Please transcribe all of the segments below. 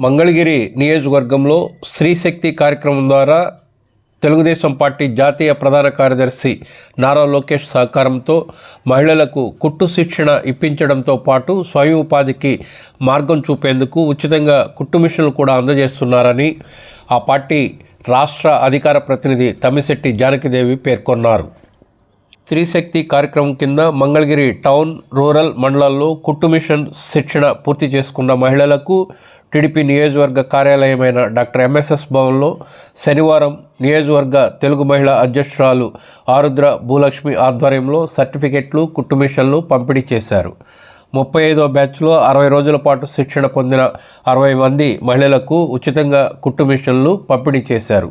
మంగళగిరి నియోజకవర్గంలో స్త్రీశక్తి కార్యక్రమం ద్వారా తెలుగుదేశం పార్టీ జాతీయ ప్రధాన కార్యదర్శి నారా లోకేష్ సహకారంతో మహిళలకు కుట్టు శిక్షణ ఇప్పించడంతో పాటు స్వయం ఉపాధికి మార్గం చూపేందుకు ఉచితంగా కుట్టు మిషన్లు కూడా అందజేస్తున్నారని ఆ పార్టీ రాష్ట్ర అధికార ప్రతినిధి తమ్మిశెట్టి జానకిదేవి పేర్కొన్నారు. స్త్రీశక్తి కార్యక్రమం కింద మంగళగిరి టౌన్ రూరల్ మండలాల్లో కుట్టు మిషన్ శిక్షణ పూర్తి చేసుకున్న మహిళలకు టీడీపీ నియోజకవర్గ కార్యాలయమైన డాక్టర్ ఎంఎస్ఎస్ భవన్లో శనివారం నియోజకవర్గ తెలుగు మహిళా అధ్యక్షురాలు ఆరుద్ర భూలక్ష్మి ఆధ్వర్యంలో సర్టిఫికెట్లు కుట్టుమిషన్లు పంపిణీ చేశారు. ముప్పై ఐదో బ్యాచ్లో అరవై రోజుల పాటు శిక్షణ పొందిన అరవై మంది మహిళలకు ఉచితంగా కుట్టు మిషన్లు పంపిణీ చేశారు.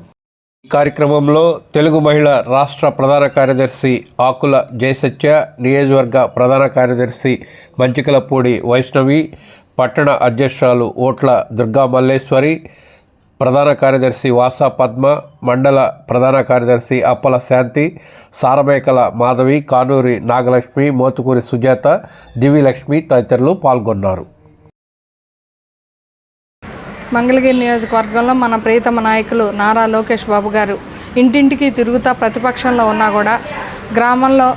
ఈ కార్యక్రమంలో తెలుగు మహిళ రాష్ట్ర ప్రధాన కార్యదర్శి ఆకుల జయసత్య నియోజకవర్గ ప్రధాన కార్యదర్శి మంచికలపూడి వైష్ణవి పట్టణ అధ్యక్షురాలు ఓట్ల దుర్గా మల్లేశ్వరి ప్రధాన కార్యదర్శి వాసా పద్మ మండల ప్రధాన కార్యదర్శి అప్పల శాంతి సారమేకల మాధవి కానూరి నాగలక్ష్మి మోతుకూరి సుజాత దివిలక్ష్మి తదితరులు పాల్గొన్నారు. మంగళగిరి నియోజకవర్గంలో మన ప్రియతమ నాయకులు నారా లోకేష్ బాబు గారు ఇంటింటికి తిరుగుతా ప్రతిపక్షంలో ఉన్నా కూడా గ్రామంలో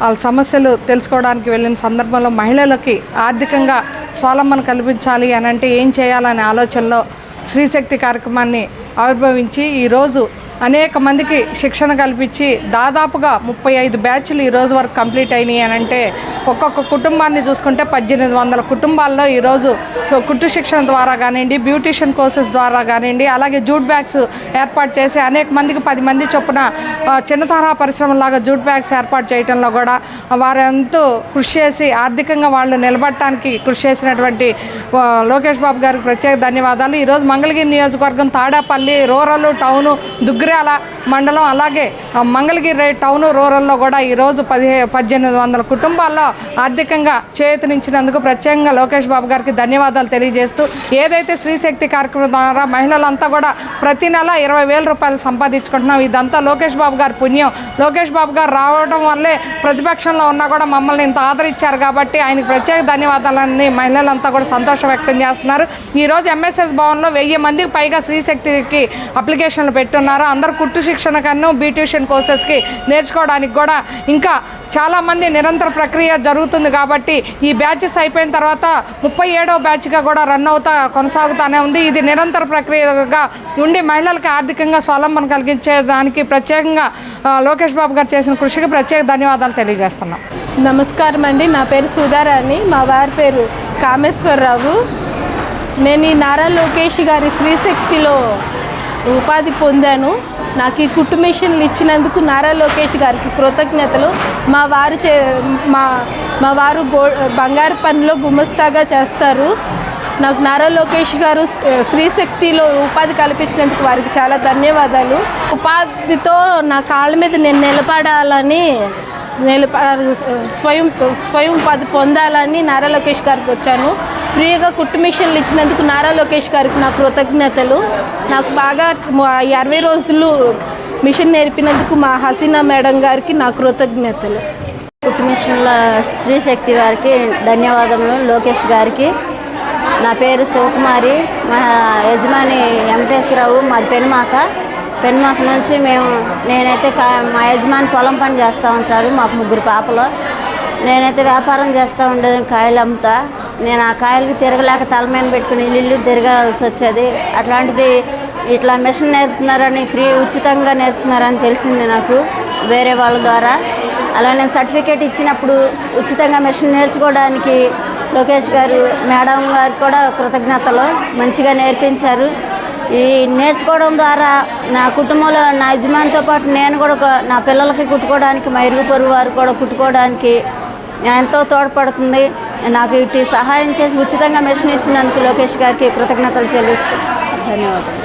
వాళ్ళ సమస్యలు తెలుసుకోవడానికి వెళ్ళిన సందర్భంలో మహిళలకి ఆర్థికంగా స్వాలంబన కల్పించాలి అని అంటే ఏం చేయాలనే ఆలోచనలో స్త్రీశక్తి కార్యక్రమాన్ని ఆవిర్భవించి ఈరోజు అనేక మందికి శిక్షణ కల్పించి దాదాపుగా ముప్పై ఐదు బ్యాచ్లు ఈ రోజు వరకు కంప్లీట్ అయినాయి అని అంటే ఒక్కొక్క కుటుంబాన్ని చూసుకుంటే పద్దెనిమిది వందల కుటుంబాల్లో ఈరోజు కుట్టు శిక్షణ ద్వారా కానివ్వండి బ్యూటిషియన్ కోర్సెస్ ద్వారా కానివ్వండి అలాగే జూట్ బ్యాగ్స్ ఏర్పాటు చేసి అనేక మందికి పది మంది చొప్పున చిన్న తరహా పరిశ్రమలాగా జూట్ బ్యాగ్స్ ఏర్పాటు చేయడంలో కూడా వారు కృషి చేసి ఆర్థికంగా వాళ్ళు నిలబడటానికి కృషి చేసినటువంటి లోకేష్ బాబు గారికి ప్రత్యేక ధన్యవాదాలు. ఈరోజు మంగళగిరి నియోజకవర్గం తాడాపల్లి రూరల్ టౌను దుగ్గిరాల మండలం అలాగే మంగళగిరి టౌను రూరల్లో కూడా ఈరోజు పదిహే పద్దెనిమిది వందల కుటుంబాల్లో ఆర్థికంగా చేయూతనిచ్చినందుకు ప్రత్యేకంగా లోకేష్ బాబు గారికి ధన్యవాదాలు తెలియజేస్తూ ఏదైతే స్త్రీశక్తి కార్యక్రమం ద్వారా మహిళలంతా కూడా ప్రతి నెల ఇరవై వేల రూపాయలు సంపాదించుకుంటున్నాం. ఇదంతా లోకేష్ బాబు గారి పుణ్యం. లోకేష్ బాబు గారు రావడం వల్లే ప్రతిపక్షంలో ఉన్నా కూడా మమ్మల్ని ఇంత ఆదరించారు కాబట్టి ఆయనకు ప్రత్యేక ధన్యవాదాలని మహిళలంతా కూడా సంతోషం వ్యక్తం చేస్తున్నారు. ఈరోజు ఎంఎస్ఎస్ భవన్లో వెయ్యి మందికి పైగా స్త్రీశక్తికి అప్లికేషన్లు పెట్టున్నారు. అందరూ కుట్టు శిక్షణ కన్నా బ్యూటిషియన్ కోర్సెస్కి నేర్చుకోవడానికి కూడా ఇంకా చాలామంది నిరంతర ప్రక్రియ జరుగుతుంది కాబట్టి ఈ బ్యాచెస్ అయిపోయిన తర్వాత ముప్పై ఏడవ బ్యాచ్గా కూడా రన్ అవుతా కొనసాగుతూనే ఉంది. ఇది నిరంతర ప్రక్రియగా ఉండి మహిళలకు ఆర్థికంగా స్వలంబన కలిగించే దానికి ప్రత్యేకంగా లోకేష్ బాబు గారు చేసిన కృషికి ప్రత్యేక ధన్యవాదాలు తెలియజేస్తున్నాం. నమస్కారం అండి. నా పేరు సుధారాణి. మా వారి పేరు కామేశ్వరరావు. నేను ఈ నారా లోకేష్ గారి శ్రీశక్తిలో ఉపాధి పొందాను. నాకు ఈ కుట్టు మిషన్లు ఇచ్చినందుకు నారా లోకేష్ గారికి కృతజ్ఞతలు. మా వారు చే మా మా వారు గో బంగారు పనిలో గుమస్తాగా చేస్తారు. నాకు నారా లోకేష్ గారు శ్రీశక్తిలో ఉపాధి కల్పించినందుకు వారికి చాలా ధన్యవాదాలు. ఉపాధితో నా కాళ్ళ మీద నేను నిలబడాలని నిలబ స్వయం స్వయం ఉపాధి పొందాలని నారా లోకేష్ గారికి వచ్చాను. ఫ్రీగా కుట్టు మిషన్లు ఇచ్చినందుకు నారా లోకేష్ గారికి నా కృతజ్ఞతలు. నాకు బాగా ఈ అరవై రోజులు మిషన్ నేర్పినందుకు మా హసీనా మేడం గారికి నా కృతజ్ఞతలు. కుట్టు మిషన్ల శ్రీశక్తి వారికి ధన్యవాదములు. లోకేష్ గారికి నా పేరు శివకుమారి. మా యజమాని వెంకటేశ్వరరావు మాది పెనుమాక. పెనుమాక నుంచి మేము నేనైతే కా- మా యజమాని పొలం పని చేస్తూ ఉంటారు మాకు ముగ్గురు పాపలు. నేనైతే వ్యాపారం చేస్తూ ఉండేది కాయలు అమ్ముతా. నేను ఆ కాయలకి తిరగలేక తలమైన పెట్టుకుని ఇల్లు తిరగాల్సి వచ్చేది. అట్లాంటిది ఇట్లా మిషన్ నేర్పుతున్నారని ఫ్రీ ఉచితంగా నేర్పుతున్నారని తెలిసింది నాకు వేరే వాళ్ళ ద్వారా. అలా నేను సర్టిఫికేట్ ఇచ్చినప్పుడు ఉచితంగా మిషన్ నేర్చుకోవడానికి లోకేష్ గారు మేడం గారు కూడా కృతజ్ఞతలు మంచిగా నేర్పించారు. ఈ నేర్చుకోవడం ద్వారా నా కుటుంబంలో నా యజమానితో పాటు నేను కూడా నా పిల్లలకి కుట్టుకోవడానికి మా ఇరుగు పొరుగు వారు కూడా కుట్టుకోవడానికి ఎంతో తోడ్పడుతుంది. నాకు ఇటు సహాయం చేసి ఉచితంగా మెషిన్ ఇచ్చినందుకు లోకేష్ గారికి కృతజ్ఞతలు చెల్లిస్తూ ధన్యవాదాలు.